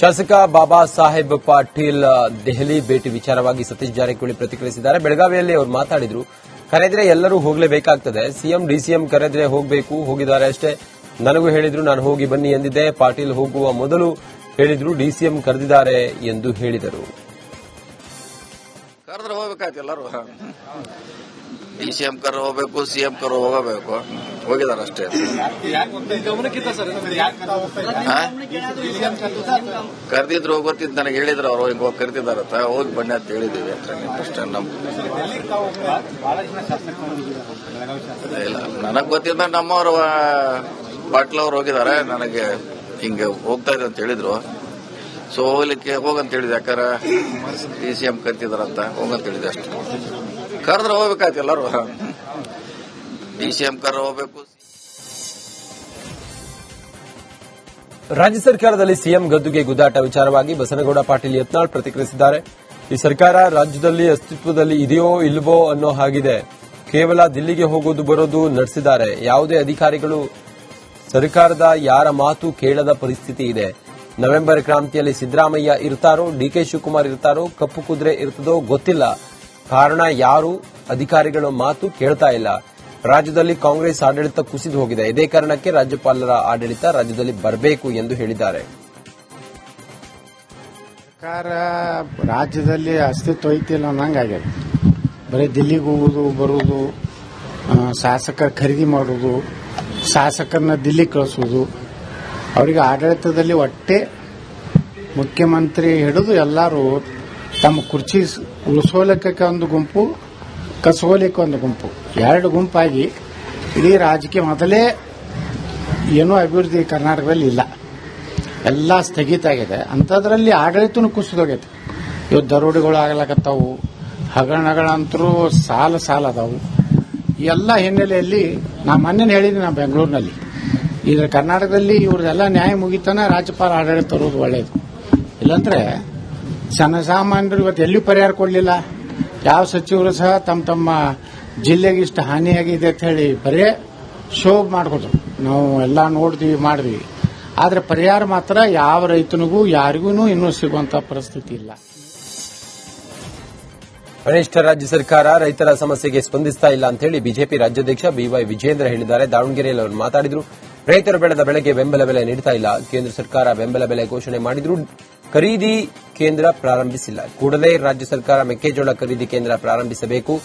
ಶಾಸಕ ಬಾಬಾ ಸಾಹೇಬ್ ಪಾಟೀಲ್ ದೆಹಲಿ ಭೇಟಿ ವಿಚಾರವಾಗಿ ಸತೀಶ್ ಜಾರಕಿಹೊಳಿ ಪ್ರತಿಕ್ರಿಯಿಸಿದ್ದಾರೆ. ಬೆಳಗಾವಿಯಲ್ಲಿ ಅವರು ಮಾತಾಡಿದ್ರು, ಕರೆದ್ರೆ ಎಲ್ಲರೂ ಹೋಗಲೇಬೇಕಾಗ್ತದೆ. ಸಿಎಂ, ಡಿಸಿಎಂ ಕರೆದ್ರೆ ಹೋಗಬೇಕು, ಹೋಗಿದ್ದಾರೆ ಅಷ್ಟೇ. ನನಗೂ ಹೇಳಿದ್ರು, ನಾನು ಹೋಗಿ ಬನ್ನಿ ಎಂದಿದ್ದೆ. ಪಾಟೀಲ್ ಹೋಗುವ ಮೊದಲು ಹೇಳಿದ್ರು, ಡಿಸಿಎಂ ಕರೆದಿದ್ದಾರೆ ಎಂದು ಹೇಳಿದರು. ಕರೆದ್ರೆ ಹೋಗ್ಬೇಕಾಯ್ತು ಎಲ್ಲರೂ. ಡಿ ಸಿ ಎಂ ಕರ್ ಹೋಗ್ಬೇಕು ಸಿ ಎಂ ಕರ್ ಹೋಗಬೇಕು. ಹೋಗಿದಾರ ಅಷ್ಟೇ. ಕರೆದಿದ್ರು ಹೋಗೋತಿದ್ ನನಗೆ ಹೇಳಿದ್ರು ಅವ್ರು ಹೋಗಿ ಹೋಗಿ ಕರಿತಿದಾರತ್ತ ಹೋಗಿ ಬನ್ನಿ ಅಂತ ಹೇಳಿದೀವಿ ಅಷ್ಟೇ ನಮ್ ಇಲ್ಲ ನನಗೆ ಗೊತ್ತಿದ್ದ ನಮ್ಮವರು ಬಾಟ್ಲವ್ರು ಹೋಗಿದಾರೆ ಹೋಗಿದ್ದಾರೆ ನನಗೆ ಹಿಂಗೆ ಹೋಗ್ತಾ ಇದೆ ಅಂತ ಹೇಳಿದ್ರು. ಸೊ ಹೋಗ್ಲಿಕ್ಕೆ ಹೋಗಂತ ಹೇಳಿದೆ ಯಾಕಾರ ಡಿ ಸಿ ಎಂ ಕರಿತಿದಾರಂತ ಹೋಗಂತ ಹೇಳಿದೆ ಅಷ್ಟೇ. ಕರೆದ್ರೆ ಹೋಗ್ಬೇಕಾಯ್ತು ಎಲ್ಲರೂ. ಡಿ ಸಿ ಎಂ ಕರ್ ಹೋಗ್ಬೇಕು. ರಾಜ್ಯ ಸರ್ಕಾರದಲ್ಲಿ ಸಿಎಂ ಗದ್ದುಗೆ ಗುದ್ದಾಟ ವಿಚಾರವಾಗಿ ಬಸನಗೌಡ ಪಾಟೀಲ್ ಯತ್ನಾಳ್ ಪ್ರತಿಕ್ರಿಯಿಸಿದ್ದಾರೆ. ಈ ಸರ್ಕಾರ ರಾಜ್ಯದಲ್ಲಿ ಅಸ್ತಿತ್ವದಲ್ಲಿ ಇದೆಯೋ ಇಲ್ವೋ ಅನ್ನೋ ಹಾಗಿದೆ. ಕೇವಲ ದಿಲ್ಲಿಗೆ ಹೋಗೋದು ಬರೋದು ನಡೆಸಿದ್ದಾರೆ. ಯಾವುದೇ ಅಧಿಕಾರಿಗಳು, ಸರ್ಕಾರದ ಯಾರ ಮಾತು ಕೇಳದ ಪರಿಸ್ಥಿತಿ ಇದೆ. ನವೆಂಬರ್ ಕ್ರಾಂತಿಯಲ್ಲಿ ಸಿದ್ದರಾಮಯ್ಯ ಇರ್ತಾರೋ ಡಿಕೆ ಶಿವಕುಮಾರ್ ಇರ್ತಾರೋ ಕಪ್ಪು ಕುದುರೆ ಇರ್ತದೋ ಗೊತ್ತಿಲ್ಲ. ಕಾರಣ ಯಾರು? ಅಧಿಕಾರಿಗಳ ಮಾತು ಕೇಳ್ತಾ ಇಲ್ಲ. ರಾಜ್ಯದಲ್ಲಿ ಕಾಂಗ್ರೆಸ್ ಆಡಳಿತ ಕುಸಿದು ಹೋಗಿದೆ. ಇದೇ ಕಾರಣಕ್ಕೆ ರಾಜ್ಯಪಾಲರ ಆಡಳಿತ ರಾಜ್ಯದಲ್ಲಿ ಬರಬೇಕು ಎಂದು ಹೇಳಿದ್ದಾರೆ. ಸರ್ಕಾರ ರಾಜ್ಯದಲ್ಲಿ ಅಸ್ತಿತ್ವ ಐತಿಲ್ಲ ಅನ್ನಂಗಾಗ್ಯದ ಬರೀ ದಿಲ್ಲಿಗೆ ಹೋಗುದು ಬರುವುದು ಶಾಸಕ ಖರೀದಿ ಮಾಡುವುದು ಶಾಸಕರನ್ನ ದಿಲ್ಲಿ ಕಳಿಸೋದು ಅವರಿಗೆ ಆಡಳಿತದಲ್ಲಿ ಒಟ್ಟೆ ಮುಖ್ಯಮಂತ್ರಿ ಹಿಡಿದು ಎಲ್ಲರೂ ತಮ್ಮ ಕುರ್ಚಿ ಉಳಿಸೋಲಿಕ್ಕೆ ಒಂದು ಗುಂಪು ಕಸೋಲಿಕ್ಕೆ ಒಂದು ಗುಂಪು. ಎರಡು ಗುಂಪಾಗಿ ಇಡೀ ರಾಜಕೀಯ ಮೊದಲೇ ಏನೂ ಅಭಿವೃದ್ಧಿ ಕರ್ನಾಟಕದಲ್ಲಿ ಇಲ್ಲ. ಎಲ್ಲ ಸ್ಥಗಿತ ಆಗಿದೆ. ಅಂಥದ್ರಲ್ಲಿ ಆಡಳಿತನೂ ಕುಸಿದೋಗೈತೆ. ಇವತ್ತು ದರೋಡೆಗಳು ಆಗ್ಲಕತ್ತಾವು ಹಗರಣಗಳಂತರೂ ಸಾಲ ಸಾಲ ಅದಾವು ಎಲ್ಲ ಹಿನ್ನೆಲೆಯಲ್ಲಿ ನಾ ಮೊನ್ನೆ ಹೇಳಿದ್ದೀನಿ ನಾ ಬೆಂಗಳೂರಿನಲ್ಲಿ. ಈಗ ಕರ್ನಾಟಕದಲ್ಲಿ ಇವ್ರದೆಲ್ಲ ನ್ಯಾಯ ಮುಗಿತಾನೆ ರಾಜ್ಯಪಾಲ ಆಡಳಿತ ತರೋದು ಒಳ್ಳೇದು. ಇಲ್ಲಾಂದ್ರೆ ಜನಸಾಮಾನ್ಯರು ಇವತ್ತು ಎಲ್ಲಿ ಪರಿಹಾರ ಕೊಡಲಿಲ್ಲ? ಯಾವ ಸಚಿವರು ಸಹ ತಮ್ಮ ತಮ್ಮ ಜಿಲ್ಲೆಗೆ ಇಷ್ಟು ಹಾನಿಯಾಗಿದೆ ಅಂತ ಹೇಳಿ ಬರೇ ಶೋ ಮಾಡ್ಕೊಟ್ರು ನಾವು ಎಲ್ಲ ನೋಡಿದ್ವಿ ಮಾಡಿದ್ವಿ ಆದರೆ ಪರಿಹಾರ ಮಾತ್ರ ಯಾವ ರೈತನಿಗೂ ಯಾರಿಗೂ ಇನ್ನೂ ಸಿಗುವಂಥ ಪರಿಸ್ಥಿತಿ ಇಲ್ಲ. ಕನಿಷ್ಠ ರಾಜ್ಯ ಸರ್ಕಾರ ರೈತರ ಸಮಸ್ಯೆಗೆ ಸ್ಪಂದಿಸ್ತಾ ಇಲ್ಲ ಅಂತ ಹೇಳಿ ಬಿಜೆಪಿ ರಾಜ್ಯಾಧ್ಯಕ್ಷ ಬಿವೈ ವಿಜೇಂದ್ರ ಹೇಳಿದ್ದಾರೆ. ದಾವಣಗೆರೆಯಲ್ಲಿ ಅವರು ಮಾತಾಡಿದ್ರು. ರೈತರು ಬೆಳೆದ ಬೆಳೆಗೆ ಬೆಂಬಲ ಬೆಲೆ ನೀಡ್ತಾ ಇಲ್ಲ. ಕೇಂದ್ರ ಸರ್ಕಾರ ಬೆಂಬಲ ಬೆಲೆ ಘೋಷಣೆ ಮಾಡಿದರೂ ಖರೀದಿ ಕೇಂದ್ರ ಪ್ರಾರಂಭಿಸಿಲ್ಲ. ಕೂಡಲೇ ರಾಜ್ಯ ಸರ್ಕಾರ ಮೆಕ್ಕೆಜೋಳ ಖರೀದಿ ಕೇಂದ್ರ ಪ್ರಾರಂಭಿಸಬೇಕು.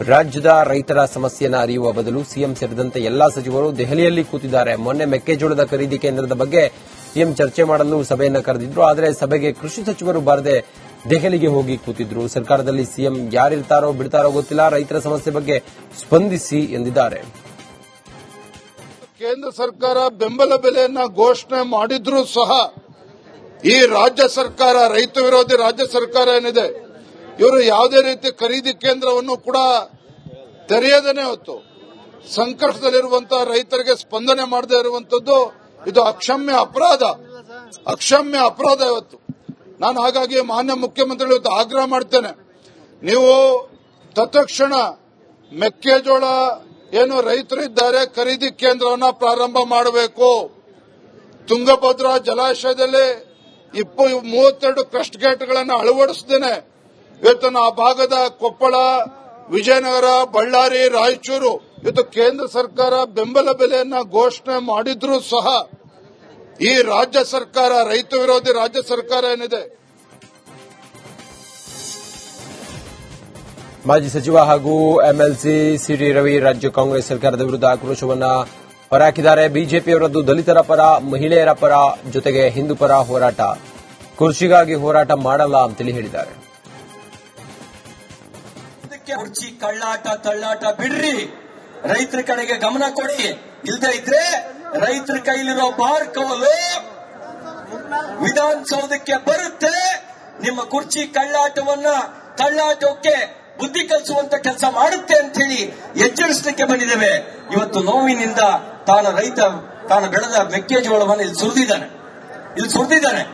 ರಾಜ್ಯದ ರೈತರ ಸಮಸ್ಯೆಯನ್ನು ಅರಿಯುವ ಬದಲು ಸಿಎಂ ಸೇರಿದಂತೆ ಎಲ್ಲಾ ಸಚಿವರು ದೆಹಲಿಯಲ್ಲಿ ಕೂತಿದ್ದಾರೆ. ಮೊನ್ನೆ ಮೆಕ್ಕೆಜೋಳದ ಖರೀದಿ ಕೇಂದ್ರದ ಬಗ್ಗೆ ಸಿಎಂ ಚರ್ಚೆ ಮಾಡಲು ಸಭೆಯನ್ನು ಕರೆದಿದ್ರು. ಆದರೆ ಸಭೆಗೆ ಕೃಷಿ ಸಚಿವರು ಬಾರದೆ ದೆಹಲಿಗೆ ಹೋಗಿ ಕೂತಿದ್ರು. ಸರ್ಕಾರದಲ್ಲಿ ಸಿಎಂ ಯಾರಿರ್ತಾರೋ ಬಿಡ್ತಾರೋ ಗೊತ್ತಿಲ್ಲ. ರೈತರ ಸಮಸ್ಯೆ ಬಗ್ಗೆ ಸ್ಪಂದಿಸಿ ಎಂದಿದ್ದಾರೆ. ಕೇಂದ್ರ ಸರ್ಕಾರ ಬೆಂಬಲ ಬೆಲೆಯನ್ನ ಘೋಷಣೆ ಮಾಡಿದ್ರೂ ಸಹ ಈ ರಾಜ್ಯ ಸರ್ಕಾರ, ರೈತ ವಿರೋಧಿ ರಾಜ್ಯ ಸರ್ಕಾರ ಏನಿದೆ, ಇವರು ಯಾವುದೇ ರೀತಿ ಖರೀದಿ ಕೇಂದ್ರವನ್ನು ಕೂಡ ತೆರೆಯದೇನೆ ಹೊತ್ತು. ಸಂಕಷ್ಟದಲ್ಲಿರುವಂತಹ ರೈತರಿಗೆ ಸ್ಪಂದನೆ ಮಾಡದೇ ಇರುವಂತದ್ದು ಇದು ಅಕ್ಷಮ್ಯ ಅಪರಾಧ. ಅಕ್ಷಮ್ಯ ಅಪರಾಧ ಇವತ್ತು. ನಾನು ಹಾಗಾಗಿ ಮಾನ್ಯ ಮುಖ್ಯಮಂತ್ರಿಗಳು ಇವತ್ತು ಆಗ್ರಹ ಮಾಡ್ತೇನೆ. ನೀವು ತತ್ಕ್ಷಣ ಮೆಕ್ಕೆಜೋಳ ಏನು ರೈತರು ಇದ್ದಾರೆ, ಖರೀದಿ ಕೇಂದ್ರವನ್ನ ಪ್ರಾರಂಭ ಮಾಡಬೇಕು. ತುಂಗಭದ್ರಾ ಜಲಾಶಯದಲ್ಲಿ ಇಪ್ಪ, ಮೂವತ್ತೆರಡು ಕ್ರಸ್ಟ್ ಗೇಟ್ಗಳನ್ನು ಅಳವಡಿಸಿದ್ದೇನೆ ಇವತ್ತು ಆ ಭಾಗದ ಕೊಪ್ಪಳ, ವಿಜಯನಗರ, ಬಳ್ಳಾರಿ, ರಾಯಚೂರು, ಇವತ್ತು ಕೇಂದ್ರ ಸರ್ಕಾರ ಬೆಂಬಲ ಬೆಲೆಯನ್ನ ಘೋಷಣೆ ಮಾಡಿದ್ರೂ ಸಹ ಈ ರಾಜ್ಯ ಸರ್ಕಾರ, ರೈತ ವಿರೋಧಿ ರಾಜ್ಯ ಸರ್ಕಾರ ಏನಿದೆ ಮಾಜಿ ಸಚಿವ ಹಾಗೂ ಎಂಎಲ್ಸಿ ಸಿಟಿ ರವಿ ರಾಜ್ಯ ಕಾಂಗ್ರೆಸ್ ಸರ್ಕಾರದ ವಿರುದ್ಧ ಆಕ್ರೋಶವನ್ನ ಹೊರಹಾಕಿದ್ದಾರೆ. ಬಿಜೆಪಿಯವರದ್ದು ದಲಿತರ ಪರ, ಮಹಿಳೆಯರ ಪರ ಜೊತೆಗೆ ಹಿಂದೂ ಪರ ಹೋರಾಟ. ಕುರ್ಚಿಗಾಗಿ ಹೋರಾಟ ಮಾಡಲ್ಲ ಅಂತೇಳಿ ಹೇಳಿದ್ದಾರೆ. ಕುರ್ಚಿ, ಕಳ್ಳಾಟ, ತಳ್ಳಾಟ ಬಿಡ್ರಿ. ರೈತರ ಕಡೆಗೆ ಗಮನ ಕೊಡಿ. ಇಲ್ಲದೆ ಇದ್ರೆ ರೈತರ ಕೈಲಿರೋ ಬಾರ್ ಕವಲು ವಿಧಾನಸೌಧಕ್ಕೆ ಬರುತ್ತೆ. ನಿಮ್ಮ ಕುರ್ಚಿ, ಕಳ್ಳಾಟವನ್ನ ತಳ್ಳಾಟಕ್ಕೆ ಬುದ್ಧಿ ಕಲಿಸುವಂತ ಕೆಲಸ ಮಾಡುತ್ತೆ ಅಂತ ಹೇಳಿ ಎಚ್ಚರಿಸಲಿಕ್ಕೆ ಬಂದಿದ್ದೇವೆ. ಇವತ್ತು ನೋವಿನಿಂದ ತಾನು ರೈತ, ತಾನು ಬೆಳೆದ ಮೆಕ್ಕೆಜೋಳವನ್ನು ಇಲ್ಲಿ ಸುರಿದಿದ್ದಾನೆ. ಇಲ್ಲಿ ಸುರಿದಿದ್ದಾನೆ.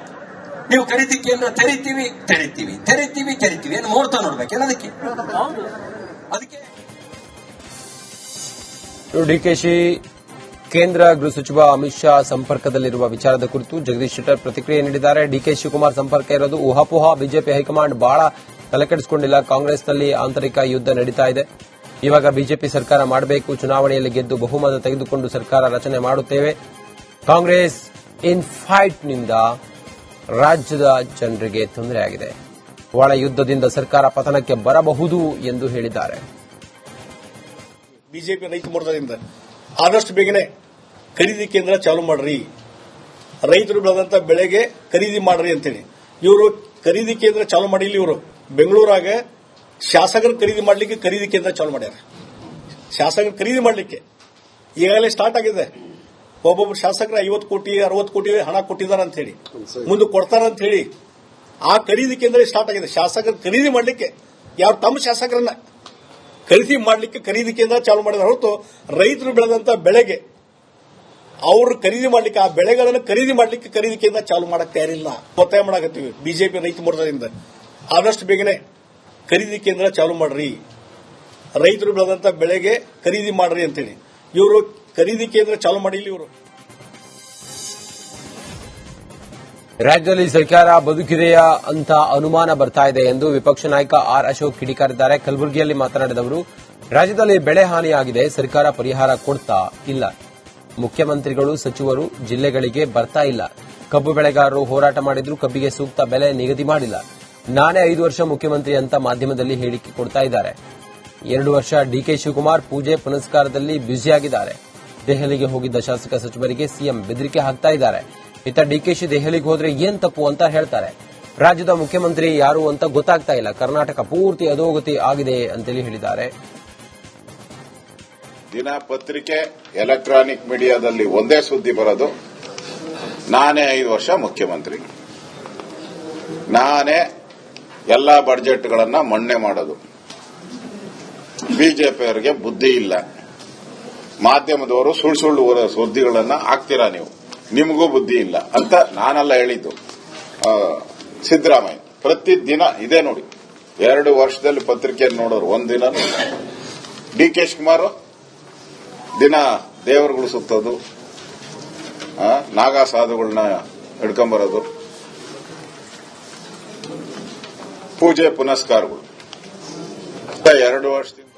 ನೀವು ಕರಿತಿ ಕೇಂದ್ರ, ತೆರಿತೀವಿ ತೆರಿತೀವಿ ತೆರಿತೀವಿ ತೆರಿತೀವಿ. ಏನು ಮುಹೂರ್ತ ನೋಡ್ಬೇಕೇನ ಅದಕ್ಕೆ ಅದಕ್ಕೆ ಡಿ ಕೆ ಶಿ, ಕೇಂದ್ರ ಗೃಹ ಸಚಿವ ಅಮಿತ್ ಶಾ ಸಂಪರ್ಕದಲ್ಲಿರುವ ವಿಚಾರದ ಕುರಿತು ಜಗದೀಶ್ ಶೆಟ್ಟರ್ ಪ್ರತಿಕ್ರಿಯೆ ನೀಡಿದ್ದಾರೆ. ಡಿಕೆ ಶಿವಕುಮಾರ್ ಸಂಪರ್ಕ ಇರೋದು ಊಹಾಪೋಹ. ಬಿಜೆಪಿ ಹೈಕಮಾಂಡ್ ಬಹಳ ತಲೆಕೆಡಿಸಿಕೊಂಡಿಲ್ಲ. ಕಾಂಗ್ರೆಸ್ನಲ್ಲಿ ಆಂತರಿಕ ಯುದ್ಧ ನಡೀತಾ ಇದೆ. ಇವಾಗ ಬಿಜೆಪಿ ಸರ್ಕಾರ ಮಾಡಬೇಕು, ಚುನಾವಣೆಯಲ್ಲಿ ಗೆದ್ದು ಬಹುಮತ ತೆಗೆದುಕೊಂಡು ಸರ್ಕಾರ ರಚನೆ ಮಾಡುತ್ತೇವೆ. ಕಾಂಗ್ರೆಸ್ ಇನ್ ಫೈಟ್ನಿಂದ ರಾಜ್ಯದ ಜನರಿಗೆ ತೊಂದರೆಯಾಗಿದೆ. ಒಳ ಯುದ್ಧದಿಂದ ಸರ್ಕಾರ ಪತನಕ್ಕೆ ಬರಬಹುದು ಎಂದು ಹೇಳಿದ್ದಾರೆ. ಬಿಜೆಪಿ ರೈತ ಮೋರ್ಚಾದಿಂದ ಆದಷ್ಟು ಬೇಗನೆ ಖರೀದಿ ಕೇಂದ್ರ ಚಾಲು ಮಾಡ್ರಿ. ರೈತರು ಬೆಳೆದಂತ ಬೆಳೆಗೆ ಖರೀದಿ ಮಾಡ್ರಿ ಅಂತೇಳಿ. ಇವರು ಖರೀದಿ ಕೇಂದ್ರ ಚಾಲು ಮಾಡಿಲ್ಲ ಇವರು. ಬೆಂಗಳೂರಾಗ ಶಾಸಕರು ಖರೀದಿ ಮಾಡಲಿಕ್ಕೆ ಖರೀದಿ ಕೇಂದ್ರ ಚಾಲು ಮಾಡ್ಯಾರ. ಶಾಸಕರು ಖರೀದಿ ಮಾಡಲಿಕ್ಕೆ ಈಗಾಗಲೇ ಸ್ಟಾರ್ಟ್ ಆಗಿದೆ. ಒಬ್ಬೊಬ್ಬರು ಶಾಸಕರ ಐವತ್ತು ಕೋಟಿ, ಅರವತ್ತು ಕೋಟಿ ಹಣ ಕೊಟ್ಟಿದ್ದಾರೆ ಅಂತ ಹೇಳಿ, ಮುಂದೆ ಕೊಡ್ತಾರೆ ಅಂತ ಹೇಳಿ ಆ ಖರೀದಿ ಕೇಂದ್ರ ಸ್ಟಾರ್ಟ್ ಆಗಿದೆ. ಶಾಸಕರು ಖರೀದಿ ಮಾಡಲಿಕ್ಕೆ, ಯಾರು ತಮ್ಮ ಶಾಸಕರನ್ನ ಖರೀದಿ ಮಾಡಲಿಕ್ಕೆ ಖರೀದಿ ಕೇಂದ್ರ ಚಾಲು ಮಾಡಿದ ಹೊರತು ರೈತರು ಬೆಳೆದಂತ ಬೆಳೆಗೆ ಅವರು ಖರೀದಿ ಮಾಡ್ಲಿಕ್ಕೆ, ಆ ಬೆಳೆಗಳನ್ನು ಖರೀದಿ ಮಾಡ್ಲಿಕ್ಕೆ ಖರೀದಿ ಕೇಂದ್ರ ಚಾಲು ಮಾಡಕ್ ತಯಾರಿಲ್ಲ. ಒತ್ತಾಯ ಮಾಡಕತ್ತೀವಿ ಬಿಜೆಪಿ ರೈತ ಮೋರ್ಚಾದಿಂದ. ಆದಷ್ಟು ಬೇಗನೆ ಖರೀದಿ ಕೇಂದ್ರ ಚಾಲು ಮಾಡ್ರಿ. ರೈತರು ಬೆಳೆದಂತ ಬೆಳೆಗೆ ಖರೀದಿ ಮಾಡ್ರಿ ಅಂತೇಳಿ. ಇವರು ಖರೀದಿ ಕೇಂದ್ರ ಚಾಲು ಮಾಡಿಲ್ಲ ಇವರು. ರಾಜ್ಯದಲ್ಲಿ ಸರ್ಕಾರ ಬದುಕಿದೆಯಾ ಅಂತ ಅನುಮಾನ ಬರ್ತಾ ಇದೆ ಎಂದು ವಿಪಕ್ಷ ನಾಯಕ ಆರ್ ಅಶೋಕ್ ಕಿಡಿಕಾರಿದ್ದಾರೆ. ಕಲಬುರಗಿಯಲ್ಲಿ ಮಾತನಾಡಿದವರು, ರಾಜ್ಯದಲ್ಲಿ ಬೆಳೆ ಹಾನಿಯಾಗಿದೆ, ಸರ್ಕಾರ ಪರಿಹಾರ ಕೊಡ್ತಾ ಇಲ್ಲ. ಮುಖ್ಯಮಂತ್ರಿಗಳು, ಸಚಿವರು ಜಿಲ್ಲೆಗಳಿಗೆ ಬರ್ತಾ ಇಲ್ಲ. ಕಬ್ಬು ಬೆಳೆಗಾರರು ಹೋರಾಟ ಮಾಡಿದ್ರು ಕಬ್ಬಿಗೆ ಸೂಕ್ತ ಬೆಲೆ ನಿಗದಿ ಮಾಡಿಲ್ಲ. ನಾನೇ ಐದು ವರ್ಷ ಮುಖ್ಯಮಂತ್ರಿ ಅಂತ ಮಾಧ್ಯಮದಲ್ಲಿ ಹೇಳಿಕೆ ಕೊಡ್ತಾ ಇದ್ದಾರೆ. ಎರಡು ವರ್ಷ ಡಿಕೆ ಶಿವಕುಮಾರ್ ಪೂಜೆ ಪುನಸ್ಕಾರದಲ್ಲಿ ಬ್ಯುಸಿಯಾಗಿದ್ದಾರೆ. ದೆಹಲಿಗೆ ಹೋಗಿದ್ದ ಶಾಸಕ ಸಚಿವರಿಗೆ ಸಿಎಂ ಬೆದರಿಕೆ ಹಾಕ್ತಾ ಇದ್ದಾರೆ. ಇತ್ತ ಡಿಕೆಶಿ ದೆಹಲಿಗೆ ಹೋದ್ರೆ ಏನ್ ತಪ್ಪು ಅಂತ ಹೇಳ್ತಾರೆ. ರಾಜ್ಯದ ಮುಖ್ಯಮಂತ್ರಿ ಯಾರು ಅಂತ ಗೊತ್ತಾಗ್ತಾ ಇಲ್ಲ. ಕರ್ನಾಟಕ ಪೂರ್ತಿ ಅಧೋಗತಿ ಆಗಿದೆ ಅಂತೇಳಿ ಹೇಳಿದ್ದಾರೆ. ದಿನಪತ್ರಿಕೆ, ಎಲೆಕ್ಟ್ರಾನಿಕ್ ಮೀಡಿಯಾದಲ್ಲಿ ಒಂದೇ ಸುದ್ದಿ ಬರೋದು. ನಾನೇ ಐದು ವರ್ಷ ಮುಖ್ಯಮಂತ್ರಿ. ನಾನೇ ಎಲ್ಲಾ ಬಡ್ಜೆಟ್ಗಳನ್ನ ಮಣ್ಣೆ ಮಾಡೋದು. ಬಿಜೆಪಿಯವರಿಗೆ ಬುದ್ಧಿ ಇಲ್ಲ. ಮಾಧ್ಯಮದವರು ಸುಳ್ಳು ಸುಳ್ಳು ಸುದ್ದಿಗಳನ್ನ ಹಾಕ್ತೀರಾ ನೀವು? ನಿಮಗೂ ಬುದ್ಧಿ ಇಲ್ಲ ಅಂತ ನಾನೆಲ್ಲ ಹೇಳಿದ್ದು. ಸಿದ್ದರಾಮಯ್ಯ ಪ್ರತಿ ದಿನ ಇದೇ ನೋಡಿ. ಎರಡು ವರ್ಷದಲ್ಲಿ ಪತ್ರಿಕೆ ನೋಡೋರು ಒಂದಿನ ಡಿ ಕೆ ಶಿವಕುಮಾರ್, ದಿನ ದೇವರುಗಳು ಸುತ್ತೋದು ನಾಗಾ ಸಾಧುಗಳನ್ನ ಹಿಡ್ಕೊಂಬರೋದು. ಪೂಜೆ ಪುನಸ್ಕಾರಗಳು. ಎರಡು ವರ್ಷದಿಂದ.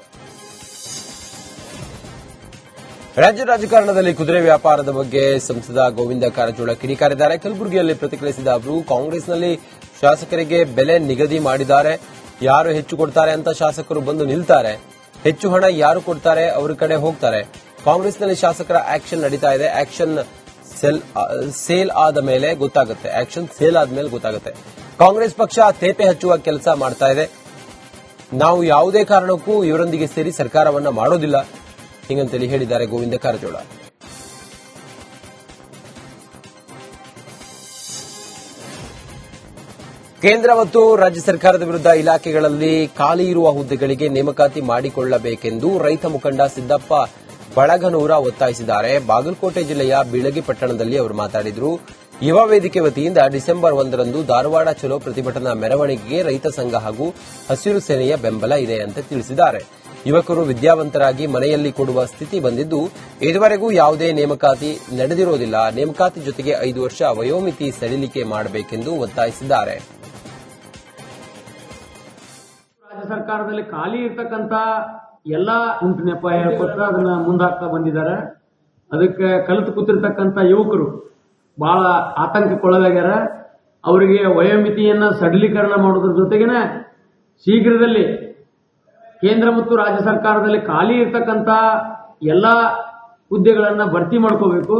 ರಾಜ್ಯ ರಾಜಕಾರಣದಲ್ಲಿ ಕುದುರೆ ವ್ಯಾಪಾರದ ಬಗ್ಗೆ ಸಂಸದ ಗೋವಿಂದ ಕಾರಜೋಳ ಕಿಡಿಕಾರಿದ್ದಾರೆ. ಕಲಬುರಗಿಯಲ್ಲಿ ಪ್ರತಿಕ್ರಿಯಿಸಿದ ಅವರು, ಕಾಂಗ್ರೆಸ್ನಲ್ಲಿ ಶಾಸಕರಿಗೆ ಬೆಲೆ ನಿಗದಿ ಮಾಡಿದ್ದಾರೆ. ಯಾರು ಹೆಚ್ಚು ಕೊಡ್ತಾರೆ ಅಂತ ಶಾಸಕರು ಬಂದು ನಿಲ್ತಾರೆ. ಹೆಚ್ಚು ಹಣ ಯಾರು ಕೊಡ್ತಾರೆ? ಅವರ ಕಡೆ ಹೋಗ್ತಾರೆ. ಕಾಂಗ್ರೆಸ್ನಲ್ಲಿ ಶಾಸಕರ ಆಕ್ಷನ್ ನಡೀತಾ ಇದೆ. ಆಕ್ಷನ್ ಸೆಲ್ ಸೇಲ್ ಆದ ಮೇಲೆ ಗೊತ್ತಾಗುತ್ತೆ. ಆಕ್ಷನ್ ಸೇಲ್ ಆದ ಮೇಲೆ ಗೊತ್ತಾಗುತ್ತೆ. ಕಾಂಗ್ರೆಸ್ ಪಕ್ಷ ತೇಪೆ ಹಚ್ಚುವ ಕೆಲಸ ಮಾಡ್ತಾ ಇದೆ. ನಾವು ಯಾವುದೇ ಕಾರಣಕ್ಕೂ ಇವರೊಂದಿಗೆ ಸೇರಿ ಸರ್ಕಾರವನ್ನ ಮಾಡೋದಿಲ್ಲ. ಹಿಂಗಂತೇಳಿ ಹೇಳಿದ್ದಾರೆ ಗೋವಿಂದ ಕಾರಜೋಳ. ಕೇಂದ್ರ ಮತ್ತು ರಾಜ್ಯ ಸರ್ಕಾರದ ವಿರುದ್ಧ ಇಲಾಖೆಗಳಲ್ಲಿ ಖಾಲಿ ಇರುವ ಹುದ್ದೆಗಳಿಗೆ ನೇಮಕಾತಿ ಮಾಡಿಕೊಳ್ಳಬೇಕೆಂದು ರೈತ ಮುಖಂಡ ಸಿದ್ದಪ್ಪ ಬಳಗನೂರ ಒತ್ತಾಯಿಸಿದ್ದಾರೆ. ಬಾಗಲಕೋಟೆ ಜಿಲ್ಲೆಯ ಬೀಳಗಿ ಪಟ್ಟಣದಲ್ಲಿ ಅವರು ಮಾತಾಡಿದರು. ಯುವ ವೇದಿಕೆ ವತಿಯಿಂದ ಡಿಸೆಂಬರ್ ಒಂದರಂದು ಧಾರವಾಡ ಚಲೋ ಪ್ರತಿಭಟನಾ ಮೆರವಣಿಗೆಗೆ ರೈತ ಸಂಘ ಹಾಗೂ ಹಸಿರು ಸೇನೆಯ ಬೆಂಬಲ ಇದೆ ಅಂತ ತಿಳಿಸಿದ್ದಾರೆ. ಯುವಕರು ವಿದ್ಯಾವಂತರಾಗಿ ಮನೆಯಲ್ಲಿ ಕೊಡುವ ಸ್ಥಿತಿ ಬಂದಿದ್ದು, ಇದುವರೆಗೂ ಯಾವುದೇ ನೇಮಕಾತಿ ನಡೆದಿರೋದಿಲ್ಲ. ನೇಮಕಾತಿ ಜೊತೆಗೆ ಐದು ವರ್ಷ ವಯೋಮಿತಿ ಸಡಿಲಿಕೆ ಮಾಡಬೇಕೆಂದು ಒತ್ತಾಯಿಸಿದ್ದಾರೆ. ರಾಜ್ಯ ಸರ್ಕಾರದಲ್ಲಿ ಖಾಲಿ ಇರ್ತಕ್ಕಂತ ಎಲ್ಲಾ ನೆಪ ಅದನ್ನ ಮುಂದಾಗ್ತಾ ಬಂದಿದ್ದಾರೆ. ಅದಕ್ಕೆ ಕಲಿತು ಕೂತಿರ್ತಕ್ಕಂತ ಯುವಕರು ಬಹಳ ಆತಂಕಕ್ಕೊಳಗಾಗ್ಯಾರ. ಅವರಿಗೆ ವಯೋಮಿತಿಯನ್ನ ಸಡಲೀಕರಣ ಮಾಡೋದ್ರ ಜೊತೆಗೇನೆ ಶೀಘ್ರದಲ್ಲಿ ಕೇಂದ್ರ ಮತ್ತು ರಾಜ್ಯ ಸರ್ಕಾರದಲ್ಲಿ ಖಾಲಿ ಇರ್ತಕ್ಕಂಥ ಎಲ್ಲ ಹುದ್ದೆಗಳನ್ನ ಭರ್ತಿ ಮಾಡ್ಕೋಬೇಕು.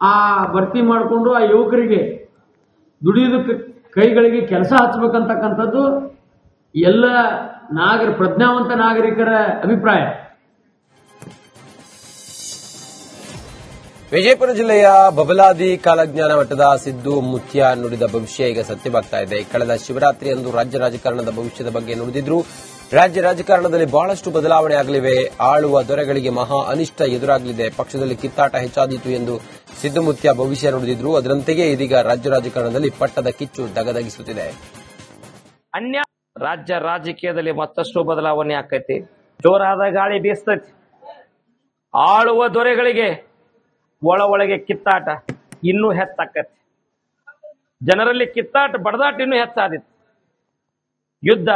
ಆ ಭರ್ತಿ ಮಾಡಿಕೊಂಡು ಆ ಯುವಕರಿಗೆ ದುಡಿಯೋದಕ್ಕೆ ಕೈಗಳಿಗೆ ಕೆಲಸ ಹಚ್ಚಬೇಕಂತಕ್ಕಂಥದ್ದು ಎಲ್ಲ ನಾಗರ ಪ್ರಜ್ಞಾವಂತ ನಾಗರಿಕರ ಅಭಿಪ್ರಾಯ. ವಿಜಯಪುರ ಜಿಲ್ಲೆಯ ಬಬಲಾದಿ ಕಾಲಜ್ಞಾನ ಮಠದ ಸಿದ್ದು ಮುತ್ಯ ನುಡಿದ ಭವಿಷ್ಯ ಈಗ ಸತ್ಯವಾಗ್ತಾ ಇದೆ. ಕಳೆದ ಶಿವರಾತ್ರಿಯಂದು ರಾಜ್ಯ ರಾಜಕಾರಣದ ಭವಿಷ್ಯದ ಬಗ್ಗೆ ನುಡಿದಿದ್ರು. ರಾಜ್ಯ ರಾಜಕಾರಣದಲ್ಲಿ ಬಹಳಷ್ಟು ಬದಲಾವಣೆ ಆಗಲಿವೆ. ಆಳುವ ದೊರೆಗಳಿಗೆ ಮಹಾ ಅನಿಷ್ಟ ಎದುರಾಗಲಿದೆ. ಪಕ್ಷದಲ್ಲಿ ಕಿತ್ತಾಟ ಹೆಚ್ಚಾದೀತು ಎಂದು ಸಿದ್ದು ಮುತ್ಯ ಭವಿಷ್ಯ ನುಡಿದಿದ್ರು. ಅದರಂತೆಯೇ ಇದೀಗ ರಾಜ್ಯ ರಾಜಕಾರಣದಲ್ಲಿ ಪಟ್ಟದ ಕಿಚ್ಚು ದಗದಗಿಸುತ್ತಿದೆ ಅನ್ಯ ರಾಜ್ಯ ರಾಜಕೀಯದಲ್ಲಿ ಮತ್ತಷ್ಟು ಬದಲಾವಣೆ ಆಕೈತಿ. ಜೋರಾದ ಗಾಳಿ ಬೀಸ್ತೈತಿ. ಆಳುವ ದೊರೆಗಳಿಗೆ ಒಳ ಒಳಗೆ ಕಿತ್ತಾಟ ಇನ್ನೂ ಹೆಚ್ಚಾಕತಿ ಜನರಲ್ಲಿ ಕಿತ್ತಾಟ, ಬಡದಾಟ ಇನ್ನೂ ಹೆಚ್ಚಾದಿತ್ತು. ಯುದ್ಧ,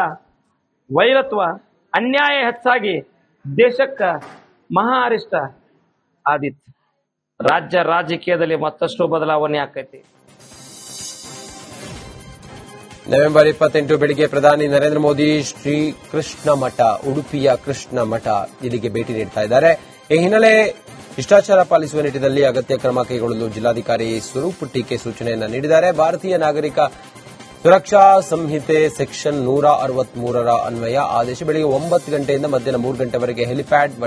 ವೈರತ್ವ, ಅನ್ಯಾಯ ಹೆಚ್ಚಾಗಿ ದೇಶಕ್ಕ ಮಹಾ ಅರಿಷ್ಟ ಆದಿತ್ತು. ರಾಜ್ಯ ರಾಜಕೀಯದಲ್ಲಿ ಮತ್ತಷ್ಟು ಬದಲಾವಣೆ ಆಕೈತಿ. ನವೆಂಬರ್ ಇಪ್ಪತ್ತೆಂಟು ಬೆಳಿಗ್ಗೆ ಪ್ರಧಾನಿ ನರೇಂದ್ರ ಮೋದಿ ಶ್ರೀ ಕೃಷ್ಣ ಮಠ ಉಡುಪಿಯ ಕೃಷ್ಣ ಮಠ ಇಲ್ಲಿಗೆ ಭೇಟಿ ನೀಡ್ತಾ ಇದ್ದಾರೆ. ಈ ಹಿನ್ನೆಲೆ ಶಿಷ್ಟಾಚಾರ ಪಾಲಿಸುವ ನಿಟ್ಟಿನಲ್ಲಿ ಅಗತ್ಯ ಕ್ರಮ ಕೈಗೊಳ್ಳಲು ಜಿಲ್ಲಾಧಿಕಾರಿ ಸ್ವರೂಪ್ ಟೀಕೆ ಸೂಚನೆಯನ್ನು ನೀಡಿದ್ದಾರೆ. ಭಾರತೀಯ ನಾಗರಿಕ ಸುರಕ್ಷಾ ಸಂಹಿತೆ ಸೆಕ್ಷನ್ ನೂರ ಅರವತ್ಮೂರರ ಅನ್ವಯ ಆದೇಶ. ಬೆಳಗ್ಗೆ ಒಂಬತ್ತು ಗಂಟೆಯಿಂದ ಮಧ್ಯಾಹ್ನ ಮೂರು ಗಂಟೆವರೆಗೆ ಹೆಲಿಪ್ಯಾಡ್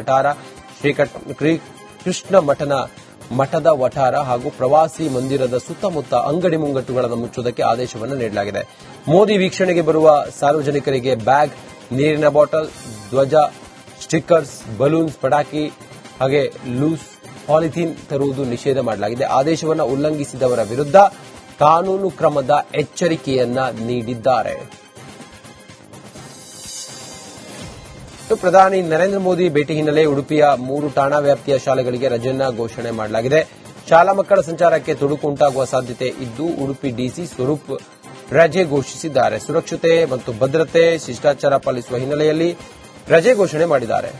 ಕ್ರೀ- ಕೃಷ್ಣ ಮಠನ ಮಠದ ವಠಾರ ಹಾಗೂ ಪ್ರವಾಸಿ ಮಂದಿರದ ಸುತ್ತಮುತ್ತ ಅಂಗಡಿ ಮುಂಗಟ್ಟುಗಳನ್ನು ಮುಚ್ಚುವುದಕ್ಕೆ ಆದೇಶವನ್ನು ನೀಡಲಾಗಿದೆ. ಮೋದಿ ವೀಕ್ಷಣೆಗೆ ಬರುವ ಸಾರ್ವಜನಿಕರಿಗೆ ಬ್ಯಾಗ್, ನೀರಿನ ಬಾಟಲ್, ಧ್ವಜ ಸ್ಟಿಕ್ಕರ್ಸ್ ಬಲೂನ್ಸ್, ಪಟಾಕಿ ಹಾಗೆ ಲೂಸ್ ಪಾಲಿಥೀನ್ ತರುವುದು ನಿಷೇಧ ಮಾಡಲಾಗಿದೆ. ಆದೇಶವನ್ನು ಉಲ್ಲಂಘಿಸಿದವರ ವಿರುದ್ಧ ಕಾನೂನು ಕ್ರಮದ ಎಚ್ಚರಿಕೆಯನ್ನ ನೀಡಿದ್ದಾರೆ. ಪ್ರಧಾನಿ ನರೇಂದ್ರ ಮೋದಿ ಭೇಟಿ ಹಿನ್ನೆಲೆ ಉಡುಪಿಯ ಮೂರು ಠಾಣಾ ವ್ಯಾಪ್ತಿಯ ಶಾಲೆಗಳಿಗೆ ರಜೆಯನ್ನ ಘೋಷಣೆ ಮಾಡಲಾಗಿದೆ. ಶಾಲಾ ಮಕ್ಕಳ ಸಂಚಾರಕ್ಕೆ ತೊಡಕು ಉಂಟಾಗುವ ಸಾಧ್ಯತೆ ಇದ್ದು ಉಡುಪಿ ಡಿಸಿ ಸ್ವರೂಪ್ ರಜೆ ಘೋಷಿಸಿದ್ದಾರೆ. ಸುರಕ್ಷತೆ ಮತ್ತು ಭದ್ರತೆ, ಶಿಷ್ಟಾಚಾರ ಪಾಲಿಸುವ ಹಿನ್ನೆಲೆಯಲ್ಲಿ ರಜೆ ಘೋಷಣೆ ಮಾಡಿದ್ದಾರೆ.